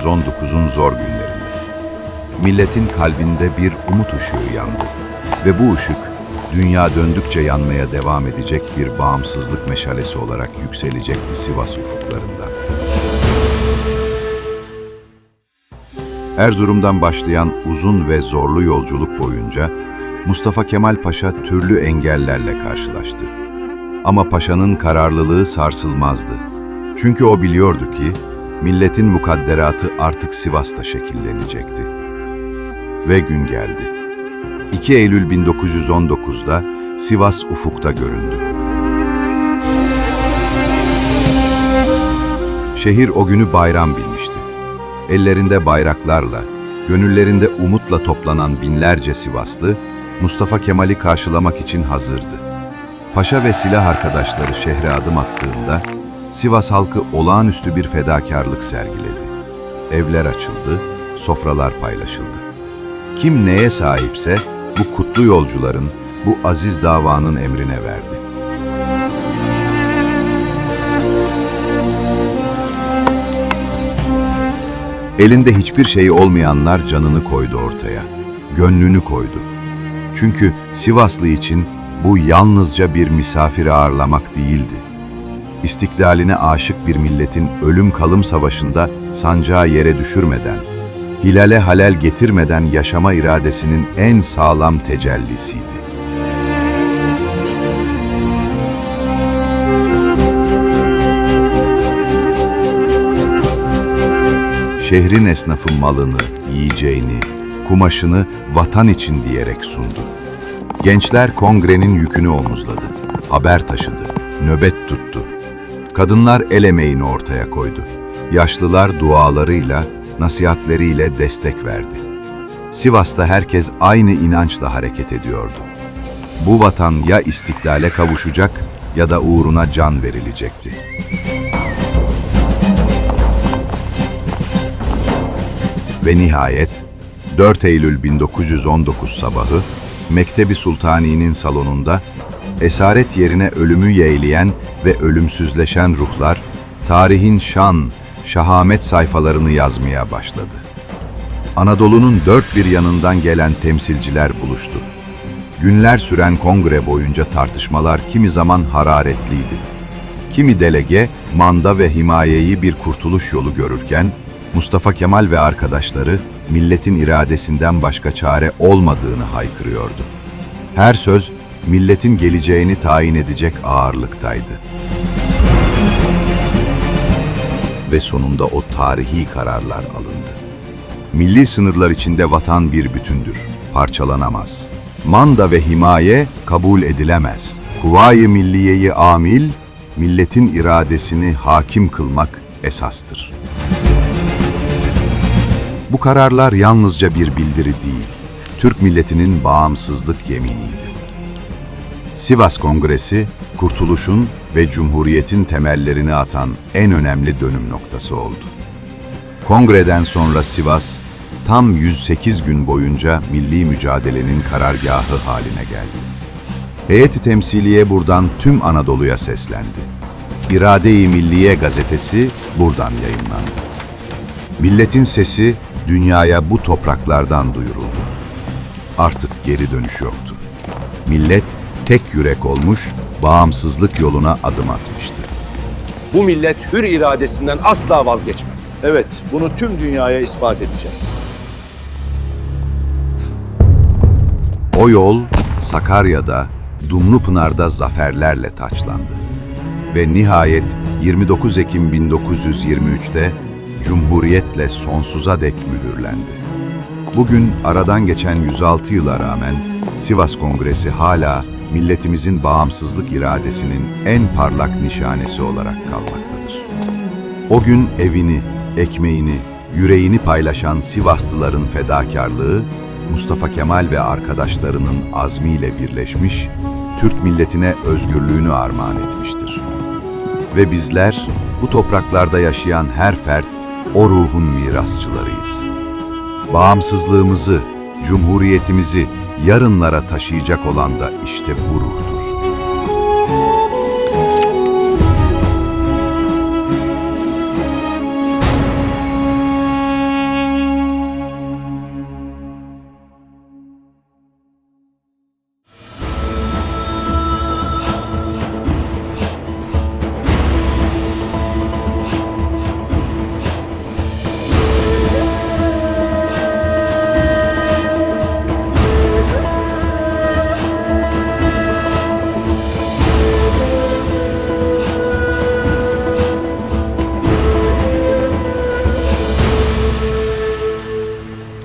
1919'un zor günlerinde. Milletin kalbinde bir umut ışığı yandı ve bu ışık dünya döndükçe yanmaya devam edecek bir bağımsızlık meşalesi olarak yükselecekti Sivas ufuklarında. Erzurum'dan başlayan uzun ve zorlu yolculuk boyunca Mustafa Kemal Paşa türlü engellerle karşılaştı. Ama paşanın kararlılığı sarsılmazdı. Çünkü o biliyordu ki milletin mukadderatı artık Sivas'ta şekillenecekti. Ve gün geldi. 2 Eylül 1919'da Sivas ufukta göründü. Şehir o günü bayram bilmişti. Ellerinde bayraklarla, gönüllerinde umutla toplanan binlerce Sivaslı, Mustafa Kemal'i karşılamak için hazırdı. Paşa ve silah arkadaşları şehre adım attığında, Sivas halkı olağanüstü bir fedakarlık sergiledi. Evler açıldı, sofralar paylaşıldı. Kim neye sahipse bu kutlu yolcuların, bu aziz davanın emrine verdi. Elinde hiçbir şey olmayanlar canını koydu ortaya, gönlünü koydu. Çünkü Sivaslı için bu yalnızca bir misafir ağırlamak değildi. İstiklaline aşık bir milletin ölüm kalım savaşında sancağı yere düşürmeden, hilale halel getirmeden yaşama iradesinin en sağlam tecellisiydi. Şehrin esnafı malını, yiyeceğini, kumaşını vatan için diyerek sundu. Gençler kongrenin yükünü omuzladı, haber taşıdı, nöbet tuttu. Kadınlar el emeğini ortaya koydu. Yaşlılar dualarıyla, nasihatleriyle destek verdi. Sivas'ta herkes aynı inançla hareket ediyordu. Bu vatan ya istiklale kavuşacak ya da uğruna can verilecekti. Ve nihayet 4 Eylül 1919 sabahı Mektebi Sultani'nin salonunda esaret yerine ölümü yeğleyen ve ölümsüzleşen ruhlar tarihin şan, şahamet sayfalarını yazmaya başladı. Anadolu'nun dört bir yanından gelen temsilciler buluştu. Günler süren kongre boyunca tartışmalar kimi zaman hararetliydi. Kimi delege, manda ve himayeyi bir kurtuluş yolu görürken, Mustafa Kemal ve arkadaşları milletin iradesinden başka çare olmadığını haykırıyordu. Her söz milletin geleceğini tayin edecek ağırlıktaydı. Ve sonunda o tarihi kararlar alındı. Milli sınırlar içinde vatan bir bütündür, parçalanamaz. Manda ve himaye kabul edilemez. Kuvayi milliyeyi amil, milletin iradesini hakim kılmak esastır. Bu kararlar yalnızca bir bildiri değil, Türk milletinin bağımsızlık yeminiydi. Sivas Kongresi, kurtuluşun ve cumhuriyetin temellerini atan en önemli dönüm noktası oldu. Kongreden sonra Sivas, tam 108 gün boyunca milli mücadelenin karargahı haline geldi. Heyeti temsiliye buradan tüm Anadolu'ya seslendi. İrade-i Milliye gazetesi buradan yayınlandı. Milletin sesi dünyaya bu topraklardan duyuruldu. Artık geri dönüş yoktu. Millet tek yürek olmuş, bağımsızlık yoluna adım atmıştı. Bu millet hür iradesinden asla vazgeçmez. Evet, bunu tüm dünyaya ispat edeceğiz. O yol Sakarya'da, Dumlupınar'da zaferlerle taçlandı. Ve nihayet 29 Ekim 1923'te Cumhuriyetle sonsuza dek mühürlendi. Bugün aradan geçen 106 yıla rağmen Sivas Kongresi hala milletimizin bağımsızlık iradesinin en parlak nişanesi olarak kalmaktadır. O gün evini, ekmeğini, yüreğini paylaşan Sivaslıların fedakarlığı, Mustafa Kemal ve arkadaşlarının azmiyle birleşmiş, Türk milletine özgürlüğünü armağan etmiştir. Ve bizler bu topraklarda yaşayan her fert o ruhun mirasçılarıyız. Bağımsızlığımızı, cumhuriyetimizi yarınlara taşıyacak olan da işte bu ruhtur.